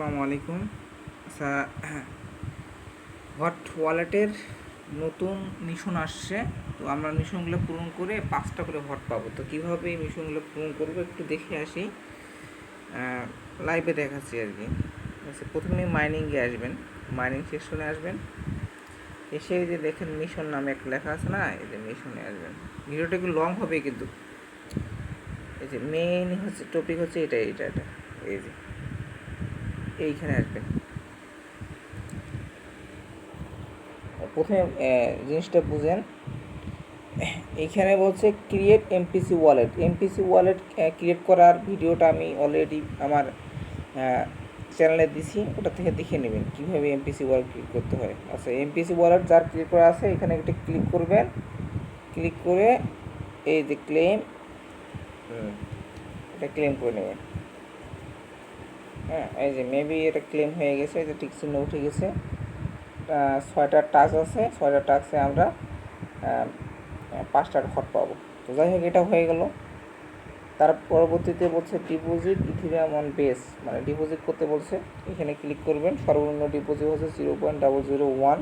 আসসালামু আলাইকুম। আচ্ছা হট ওয়ালেটের নতুন মিশন আসছে, তো আমরা মিশনগুলো পূরণ করে পাঁচটা করে হট পাবো। তো কীভাবে এই মিশনগুলো পূরণ করব একটু দেখে আসি লাইভে দেখাচ্ছি আর কি। আচ্ছা প্রথমে মাইনিংয়ে আসবেন মাইনিং সেকশনে আসবেন। এসে যে দেখেন মিশন নামে একটা লেখা আছে না, এই যে মিশনে আসবেন। ভিডিওটা একটু লং হবে কিন্তু। এই যে মেইন হচ্ছে টপিক হচ্ছে এটা এটা এটা। এই যে। এইখানে আসবেন প্রথমে জিনিসটা বুঝেন। এইখানে বলছে create MPC wallet MPC wallet create করার ভিডিওটা আমি অলরেডি আমার চ্যানেলে দিছি। ওটা থেকে দেখে নেবেন কীভাবে এমপিসি ওয়ালেট ক্রিয়েট করতে হয়। আচ্ছা এমপিসি ওয়ালেট যার ক্রিয়েট করা আছে এখানে একটা ক্লিক করবেন। ক্লিক করে এই যে ক্লেম এটা ক্লেম করে নেবেন। হ্যাঁ এই যে মেবি এটা ক্লেম হয়ে গেছে যে টিক চিহ্ন উঠে গেছে। ছয়টা টাচ আছে, ছয়টা টাচে আমরা পাঁচটা হট পাবো। তো যাই হোক, এটা হয়ে গেল। তার পরবর্তীতে বলছে ডিপোজিট ইথিরিয়াম অন বেস মানে ডিপোজিট করতে বলছে। এখানে ক্লিক করবেন, সর্বনিম্ন ডিপোজিট হচ্ছে zero point double zero one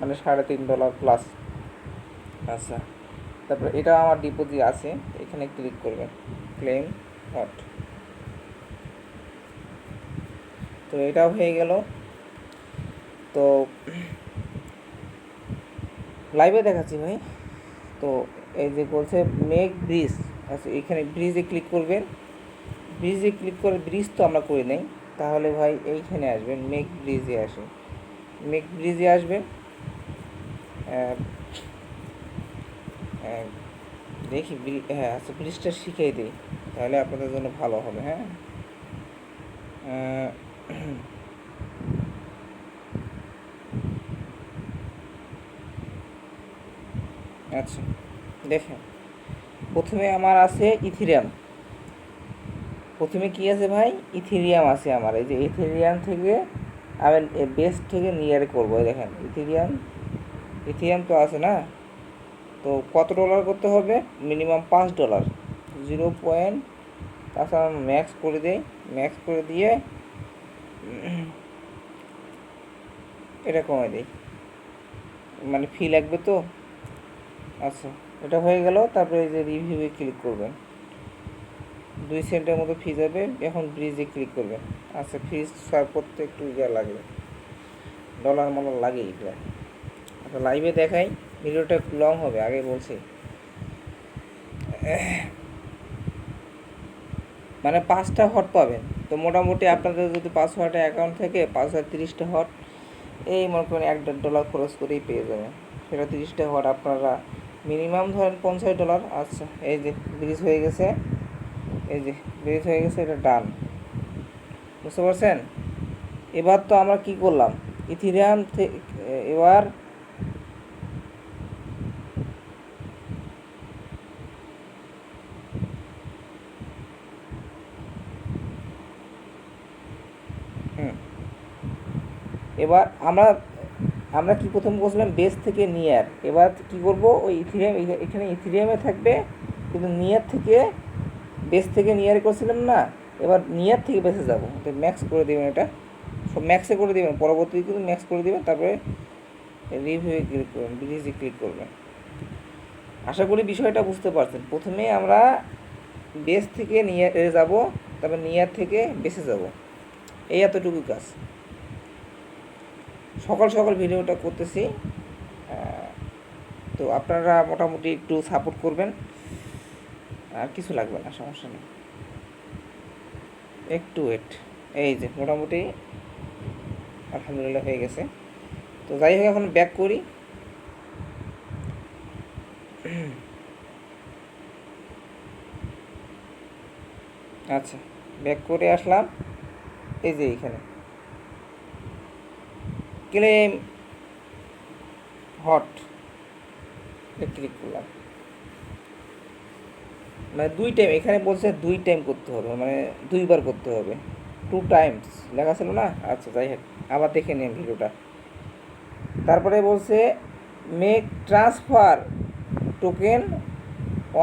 মানে সাড়ে তিন ডলার প্লাস আচ্ছা তারপরে এটা আমার ডিপোজিট আছে, এখানে ক্লিক করবেন ক্লেম হট তো এটাও হয়ে গেল। তো লাইভে দেখাচ্ছি ভাই। তো এই যে বলছে মেক ব্রিজ আচ্ছা এখানে ব্রিজে ক্লিক করবেন। ব্রিজে ক্লিক করে ব্রিজ তো আমরা করে নেই। তাহলে ভাই এইখানে আসবেন মেক ব্রিজে আসে। মেক ব্রিজে আসবেন। দেখি হ্যাঁ আচ্ছা ব্রিজটা শিখিয়ে দিই। তাহলে আপনাদের জন্য ভালো হবে হ্যাঁ। আচ্ছা দেখেন। প্রথমে আমার আছে ইথিরিয়াম। প্রথমে কি আছে ভাই? ইথিরিয়াম আছে আমার। এই যে ইথিরিয়াম থেকে আমি বেস থেকে নিয়ার করব দেখেন। ইথিরিয়াম ইথিরিয়াম তো আছে না? তো কত ডলার করতে হবে? মিনিমাম পাঁচ ডলার জিরো পয়েন্ট তাছাড়া ম্যাক্স করে দেই। ম্যাক্স করে দিয়ে এটা কমে দিই। মানে ফি লাগবে তো? আচ্ছা এটা হয়ে গেল, তারপরে এই যে রিভিউয়ে ক্লিক করবেন। দুই সেন্টের মতো ফি যাবে, এখন ব্রিজে ক্লিক করবেন। আচ্ছা ফ্রিজ সার্ভ করতে একটু ইয়া লাগবে। ডলার মলার লাগে এগুলো আচ্ছা লাইভে দেখাই ভিডিওটা একটু লং হবে, আগে বলছি। মানে পাঁচটা হট পাবেন। তো মোটামুটি আপনাদের যদি পাঁচ হাজার অ্যাকাউন্ট থেকে পাঁচ হাজার তিরিশটা হট, এই মনে করেন এক দেড় ডলার খরচ করেই পেয়ে যাবেন। সেটা তিরিশটা হট আপনারা মিনিমাম ধরেন পঞ্চাশ ডলার আচ্ছা এই যে ব্রিজ হয়ে গেছে, এই যে ব্রিজ হয়ে গেছে, এটা ডান বুঝতে পারছেন? এবার তো আমরা কি করলাম? ইথিরিয়াম থেকে, এবার এবার আমরা আমরা কি প্রথম করছিলাম বেস থেকে নিয়ার এবার কি করব? ওই ইথিরিয়াম এখানে ইথিরিয়ামে থাকবে, কিন্তু নিয়ার থেকে বেস থেকে নিয়ারে করছিলাম না, এবার নিয়ার থেকে বেসে যাব। তো ম্যাক্স করে দেবেন এটা। সব ম্যাক্সে করে দেবেন পরবর্তী কিন্তু ম্যাক্স করে দেবেন, তারপরে রিভিউয়ে ক্লিক করবেন ব্রিজে ক্লিক করবেন। আশা করি বিষয়টা বুঝতে পারছেন। প্রথমে আমরা বেস থেকে নিয়ারে যাব, তারপর নিয়ার থেকে বেসে যাব। এই এতটুকু কাজ। সকাল সকাল ভিডিওটা করতেছি। তো আপনারা মোটামুটি একটু সাপোর্ট করবেন। আর কিছু লাগবে না, সমস্যা নেই। একটু ওয়েট এই যে মোটামুটি আলহামদুলিল্লাহ হয়ে গেছে। তো যাই হোক, এখন ব্যাক করি। আচ্ছা ব্যাক করে আসলাম। এই যে এইখানে। ক্লেম হট ক্লিক করলাম মানে দুই টাইম এখানে বলছে দুই টাইম করতে হবে মানে দুইবার করতে হবে। টু টাইমস লেখা ছিল না? আচ্ছা যাই হোক, আবার দেখে নিন ভিডিওটা। তারপরে বলছে make transfer token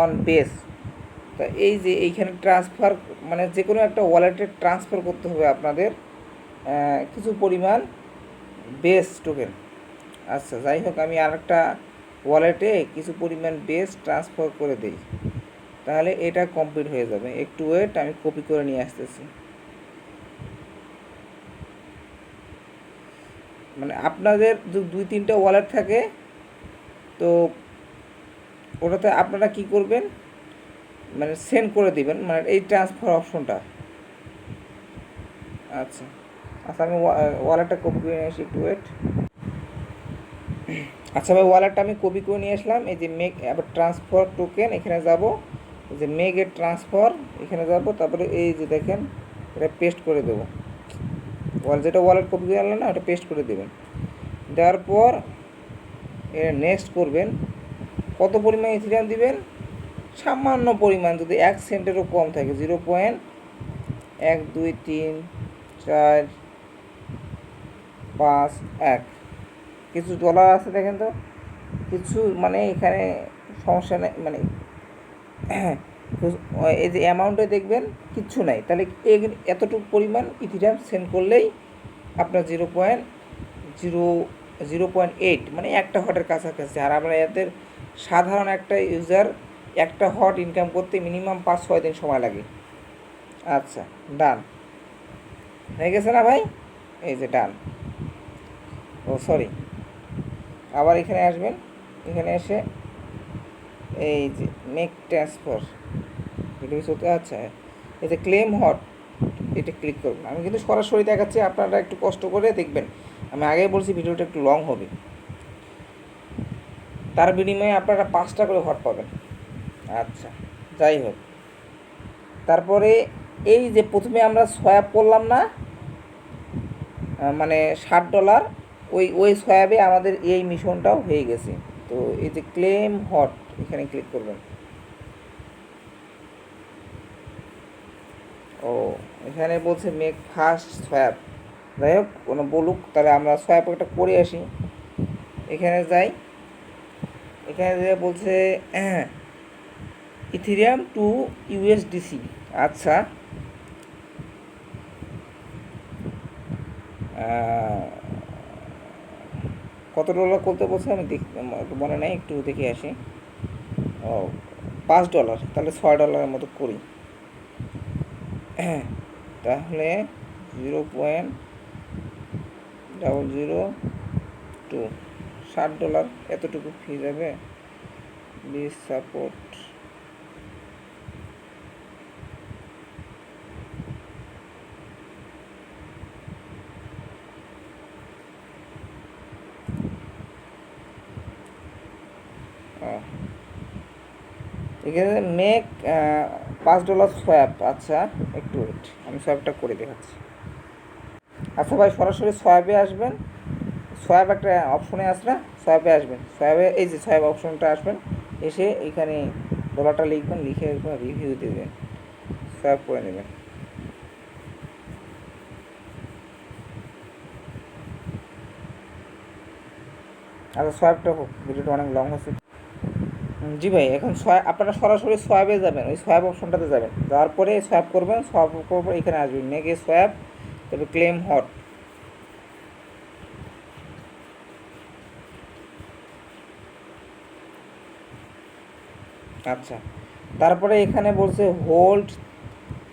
on Base তা এই যে এইখানে ট্রান্সফার মানে যে কোনো একটা ওয়ালেটে ট্রান্সফার করতে হবে আপনাদের কিছু পরিমাণ। বেস টোকেন আচ্ছা যাই হোক, আমি আরেকটা ওয়ালেটে কিছু পরিমাণ বেস ট্রান্সফার করে দিই। তাহলে এটা কমপ্লিট হয়ে যাবে। একটু ওয়েট আমি কপি করে নিয়ে আসতেছি। মানে আপনাদের দুই, তিনটা ওয়ালেট থাকে, তো ওটাতে আপনারা কি করবেন? মানে সেন্ড করে দিবেন মানে এই ট্রান্সফার অপশনটা আচ্ছা। আচ্ছা আমি ওয়ালেটটা কপি করে নিয়ে আসি একটু ওয়েট আচ্ছা ভাই ওয়ালেটটা আমি কপি করে নিয়ে আসলাম, এই যে মেক আবার ট্রান্সফার টোকেন এখানে যাব, এই যে মেক এর ট্রান্সফার এখানে যাব, তারপরে এই যে দেখেন, এটা পেস্ট করে দেবো। ওয়াল যেটা ওয়ালেট কপি করে আনলেন না, ওটা পেস্ট করে দেবেন। দেওয়ার পর এটা নেক্সট করবেন, কত পরিমাণ ইথিরিয়াম দিবেন? সামান্য পরিমাণ, যদি এক সেন্টেরও কম থাকে জিরো পয়েন্ট এক দুই তিন চার পাঁচ, এক। কিছু ডলার আছে দেখেন তো। কিছু মানে এখানে সমস্যা নেই মানে এই যে অ্যামাউন্টে দেখবেন কিচ্ছু নাই। তাহলে এতটুকু পরিমাণ ইথিরিয়াম সেন্ড করলেই আপনার zero point zero zero point eight মানে একটা হটের কাছাকাছি। আর আমরা এদের সাধারণ একটা ইউজার একটা হট ইনকাম করতে মিনিমাম পাঁচ, ছয় দিন সময় লাগে। আচ্ছা ডান হয়ে গেছে না ভাই? এই যে ডান ও সরি আবার এখানে আসবেন। এখানে এসে এই যে মেক ট্রান্সফার এটা কিছু হতে আচ্ছা যে ক্লেম হট এটা ক্লিক করবেন আমি কিন্তু সরাসরি দেখাচ্ছি, আপনারা একটু কষ্ট করে দেখবেন। আমি আগেই বলছি ভিডিওটা একটু লং হবে। তার বিনিময়ে আপনারা পাঁচটা করে হট পাবেন। আচ্ছা যাই হোক। তারপরে এই যে প্রথমে আমরা সোয়াব করলাম না মানে ষাট ডলার ওই ওই সোয়াবে আমাদের এই মিশনটাও হয়ে গেছে। তো এই যে ক্লেম হট এখানে ক্লিক করবেন। ও, এখানে বলছে মেক ফার্স্ট সোয়াব যাই হোক, কোনো বলুক, তাহলে আমরা সোয়াব একটা করে আসি। এখানে যাই। এখানে যে বলছে ইথিরিয়াম টু ইউএসডিসি আচ্ছা। কত ডলার করতে বলছে আমি দেখ মনে নেই, একটু দেখে আসি। ও, পাঁচ ডলার তাহলে ছয় ডলারের মতো করি। তাহলে zero point double zero two ষাট ডলার এতটুকু ফি যাবে। বিশ সাপোর্ট এখানে মেক পাঁচ ডলার সোয়াপ আচ্ছা একটু ওয়েট আমি সোয়াপটা করে দেখাচ্ছি। আচ্ছা ভাই, সরাসরি সোয়াবে আসবেন। সোয়াব একটা অপশনে আসবে সোয়াবে আসবেন। সোয়াবে এই যে সোয়াব অপশনটা আসবেন, এসে এখানে ডলারটা লিখবেন, লিখে রিভিউ দেবেন। সোয়াব করে নেবেন। আচ্ছা সোয়াবটা হোক ভিডিওটা অনেক লং হচ্ছে জি ভাই, এখন সোয়া, আপনারা সরাসরি সোয়াবে যাবেন, ওই সোয়াব অপশনটাতে যাবেন। যাওয়ার পরে সোয়াব করবেন, সোয়াব করার পর এখানে আসবেন মেগে সোয়াব, তারপরে ক্লেম হট। আচ্ছা তারপরে এখানে বলছে hold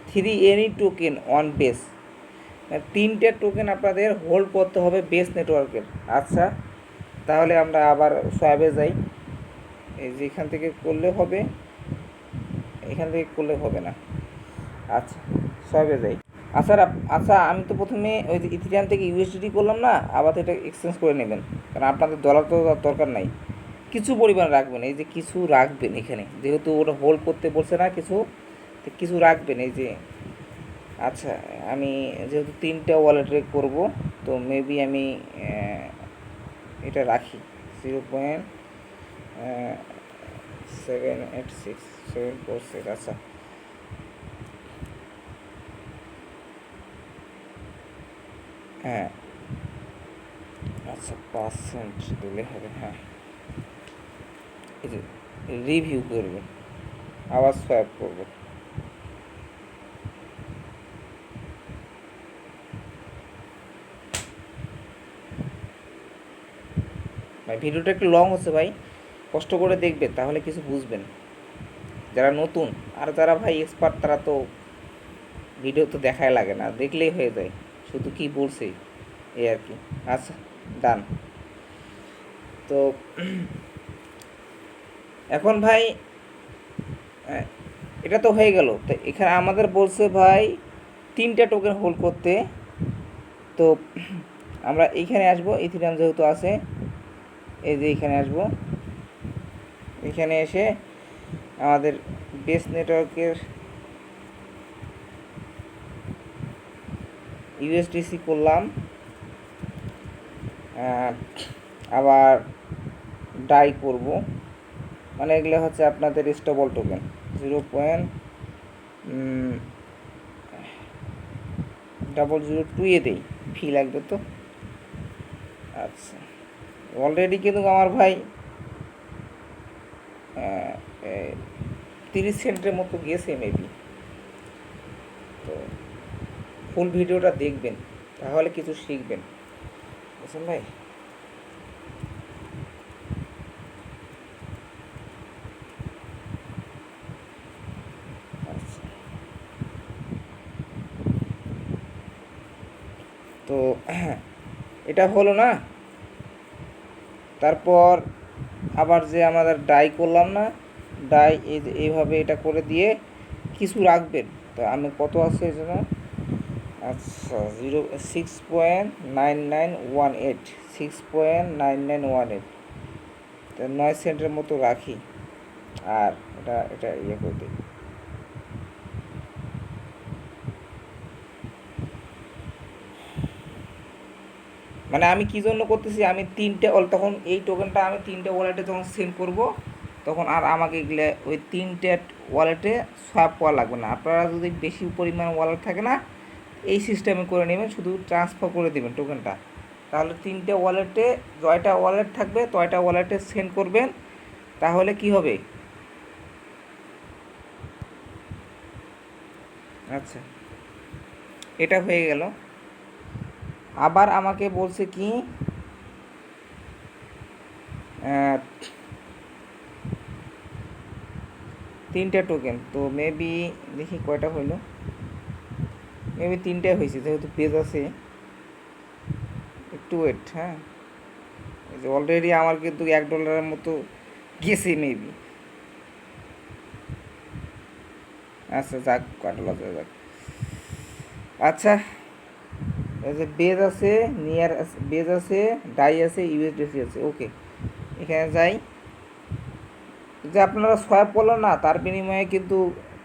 three any token on Base তিনটে টোকেন আপনাদের হোল্ড করতে হবে বেস নেটওয়ার্কের আচ্ছা তাহলে আমরা আবার সোয়াবে যাই। এই যে এখান থেকে করলে হবে, এখান থেকে করলে হবে না। আচ্ছা সবে যাই। আচ্ছা আচ্ছা আমি তো প্রথমে ওই যে ইথিরিয়াম থেকে ইউএসডি করলাম না, আবার এটা এক্সচেঞ্জ করে নেবেন। কারণ আপনাদের ডলার তো দরকার নাই। কিছু পরিমাণ রাখবেন, এই যে কিছু রাখবেন এখানে। যেহেতু ওটা হোল্ড করতে বলছে না কিছু, তো কিছু রাখবেন, এই যে। আচ্ছা আমি যেহেতু তিনটা ওয়ালেটে করব, তো মেবি আমি এটা রাখি। Zero point seven eight six seven four six আচ্ছা হ্যাঁ আচ্ছা পার্সেন্ট দিলে হবে হ্যাঁ রিভিউ করবেন আবার সোয়াপ করবে? ভাই ভিডিওটা একটু লং হচ্ছে ভাই। কষ্ট করে দেখবেন তাহলে কিছু বুঝবেন যারা নতুন, আর যারা ভাই এক্সপার্ট তারা তো ভিডিও তো দেখাই লাগে না, দেখলেই হয়ে যায়। শুধু কি বলছে, এই আর কি। আচ্ছা ডান তো এখন ভাই এটা তো হয়ে গেল। তো এখানে আমাদের বলছে ভাই, তিনটা টোকেন হোল্ড করতে। তো আমরা এইখানে আসব ইথিরাম যেহেতু আছে, এই যে এখানে আসব। এখানে এসে আমাদের বেস নেটওয়ার্কের ইউএসডিসি করলাম। আবার ডাই করব। মানে এগুলো হচ্ছে আপনাদের stable token zero point double zero two এ দেই। ফি লাগবে তো? আচ্ছা। অলরেডি কিন্তু আমার ভাই তিরিশ সেন্টের মতো গেছে মেবি তো ফুল ভিডিওটা দেখবেন, তাহলে কিছু শিখবেন। বুঝছেন ভাই? আচ্ছা। তো, এটা হলো না? তারপর আবার যে আমাদের ডাই করলাম না ডাই এই এইভাবে এটা করে দিয়ে কিছু রাখবেন। তো আমি কত আছে এই জন্য? আচ্ছা zero six point nine nine one eight six point nine nine one eight তো নয় সেন্টের মতো রাখি। আর এটা এটা ইয়ে করে দিই। মানে আমি কি জন্য করতেছি, আমি তিনটে তখন এই টোকেনটা আমি তিনটে ওয়ালেটে যখন সেন্ড করব, তখন আর আমাকে এগুলো ওই তিনটে ওয়ালেটে সোয়াপ করা লাগবে না। আপনারা যদি বেশি পরিমাণ ওয়ালেট থাকে না, এই সিস্টেমে করে নেবেন, শুধু ট্রান্সফার করে দেবেন টোকেনটা তাহলে তিনটে ওয়ালেটে জয়টা ওয়ালেট থাকবে, তয়টা ওয়ালেটে সেন্ড করবেন, তাহলে কি হবে? আচ্ছা। এটা হয়ে গেল। আবার আমাকে বলছে কি তিনটা টোকেন তো মেবি দেখি কয়টা হইল। মেবি তিনটে হয়েছে যেহেতু পেজ আছে। একটু ওয়েট হ্যাঁ। অলরেডি আমার কিন্তু এক ডলারের মতো গেছে মেবি আচ্ছা যাক কাটলা যাক। আচ্ছা যে বেজ আছে নিয়ার আছে, বেজ আছে ডাই আছে ইউএসডিসি আছে ওকে এখানে যাই। যে আপনারা সোয়াপ করল না, তার বিনিময়ে কিন্তু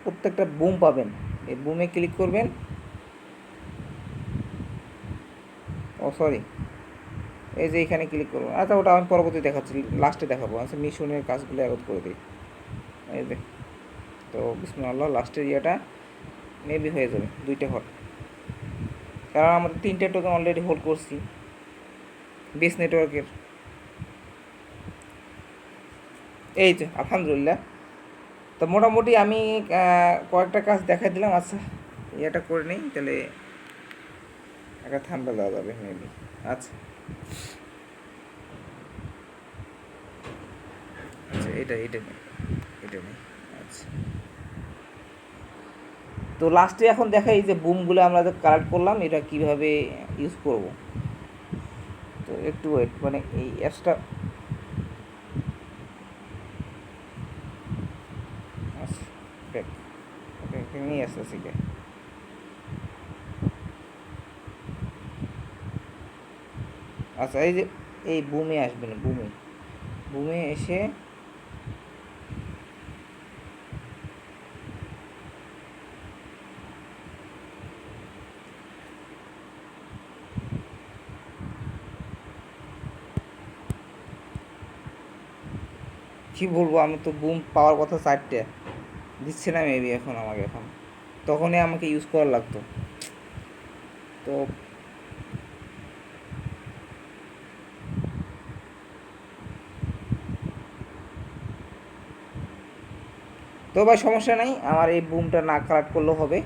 প্রত্যেকটা বুম পাবেন। এই বুমে ক্লিক করবেন। ও সরি এই যে এখানে ক্লিক করব আচ্ছা ওটা আমি পরবর্তী দেখাচ্ছি লাস্টে দেখাবো। আচ্ছা মিশনের কাজগুলো একত করে দিই। এই যে, তো বিসমুল্লাহ লাস্টের ইয়েটা মেবি হয়ে যাবে, দুইটা হট কারণ আমাদের তিনটে টোকেন অলরেডি হোল্ড করছি। বেস নেটওয়ার্কের এই তো আলহামদুলিল্লাহ। তো মোটামুটি আমি কয়েকটা কাজ দেখাই দিলাম। আচ্ছা ইয়েটা করে নিই, তাহলে একটা থাম্বা দেওয়া যাবে মেবি আচ্ছা। আচ্ছা এটা এটা নেই এটা নেই। আচ্ছা। তো লাস্টে এখন দেখাই যে বুমগুলো আমরা যে কালেক্ট করলাম, এটা কীভাবে ইউজ করব? তো একটু ওয়েট মানে এই অ্যাপসটা দেখ নিয়ে আচ্ছা এই যে, এই বুমে আসবেন বুমে বুমে এসে কি বলব, আমি তো বুম পাওয়ার কথা চারটে। দিচ্ছে না মেবি এখন আমাকে এখন। তখনই আমাকে ইউজ করা লাগতো। তো তো ভাই সমস্যা নাই, আমার এই বুমটা না কালেক্ট করলেও হবে।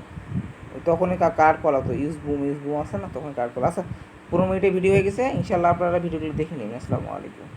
তখনই কার্ড করা তো ইউজ বুম ইউজ বুম আছে না? তখন কার্ড করা আচ্ছা পনেরো মিনিটে ভিডিও হয়ে গেছে। ইনশাল্লাহ আপনারা ভিডিওগুলো দেখে নিন আসসালামু আলাইকুম।